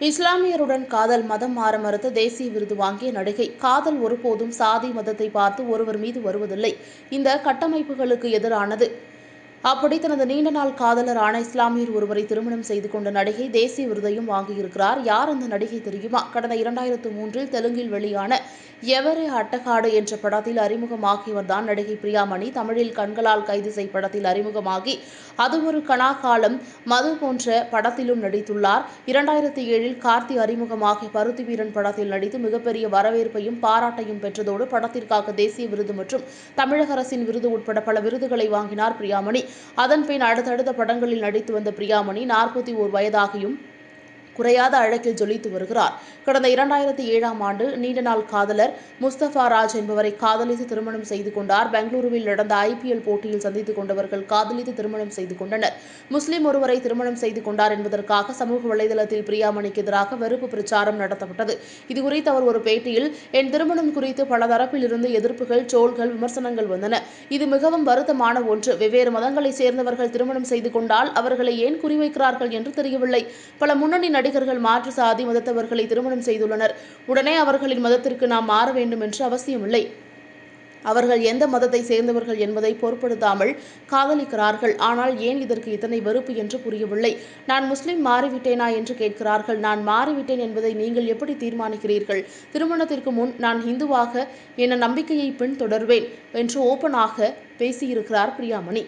இஸ்லாமியருடன் காதல் மதம் மாற மறுத்து தேசிய விருது வாங்கிய நடிகை காதல் ஒருபோதும் சாதி மதத்தை பார்த்து ஒருவர் மீது வருவதில்லை. இந்த கட்டமைப்புகளுக்கு எதிரானது. அப்படி தனது நீண்ட நாள் காதலரான இஸ்லாமியர் ஒருவரை திருமணம் செய்து கொண்ட நடிகை தேசிய விருதையும் வாங்கியிருக்கிறார். யார் அந்த நடிகை தெரியுமா? கடந்த இரண்டாயிரத்து மூன்றில் தெலுங்கில் வெளியான எவரே அட்டகாடு என்ற படத்தில் அறிமுகமாகியவர்தான் நடிகை பிரியாமணி. தமிழில் கண்களால் கைது செய் படத்தில் அறிமுகமாகி அது ஒரு கணாகாலம் மது போன்ற படத்திலும் நடித்துள்ளார். இரண்டாயிரத்தி ஏழில் கார்த்தி அறிமுகமாகி பருத்தி வீரன் படத்தில் நடித்து மிகப்பெரிய வரவேற்பையும் பாராட்டையும் பெற்றதோடு படத்திற்காக தேசிய விருது மற்றும் தமிழக அரசின் விருது உட்பட பல விருதுகளை வாங்கினார் பிரியாமணி. அதன்பின் அடுத்தடுத்த படங்களில் நடித்து வந்த பிரியாமணி நாற்பத்தி ஓர் வயதாகியும் குறையாத அழகில் ஜொலித்து வருகிறார். கடந்த இரண்டாயிரத்தி ஏழாம் ஆண்டு நீண்ட நாள் காதலர் முஸ்தபா ராஜ் என்பவரை காதலித்து திருமணம் செய்து கொண்டார். பெங்களூருவில் நடந்த ஐபிஎல் போட்டியில் சந்தித்துக் கொண்டவர்கள் காதலித்து திருமணம் செய்து கொண்டனர். முஸ்லிம் ஒருவரை திருமணம் செய்து கொண்டார் என்பதற்காக சமூக வலைதளத்தில் பிரியாமணிக்கு எதிராக வெறுப்பு பிரச்சாரம் நடத்தப்பட்டது. இதுகுறித்து அவர் ஒரு பேட்டியில் என் திருமணம் குறித்து பல தரப்பில் இருந்து எதிர்ப்புகள் சோல்கள் விமர்சனங்கள் வந்தன. இது மிகவும் வருத்தமான ஒன்று. வெவ்வேறு மதங்களைச் சேர்ந்தவர்கள் திருமணம் செய்து கொண்டால் அவர்களை ஏன் குறிவைக்கிறார்கள் என்று தெரியவில்லை. பல முன்னணி நடிகர்கள் மாற்று சாதி மதத்தவர்களை திருமணம் செய்துள்ளனர். உடனே அவர்களின் மதத்திற்கு நாம் மாற வேண்டும் என்று அவசியமில்லை. அவர்கள் எந்த மதத்தை சேர்ந்தவர்கள் என்பதை பொருட்படுத்தாமல் காதலிக்கிறார்கள். ஆனால் ஏன் இதற்கு இத்தனை வெறுப்பு என்று புரியவில்லை. நான் முஸ்லிம் மாறிவிட்டேனா என்று கேட்கிறார்கள். நான் மாறிவிட்டேன் என்பதை நீங்கள் எப்படி தீர்மானிக்கிறீர்கள்? திருமணத்திற்கு முன் நான் இந்துவாக என நம்பிக்கையை பின் தொடர்வேன் என்று ஓப்பனாக பேசியிருக்கிறார் பிரியாமணி.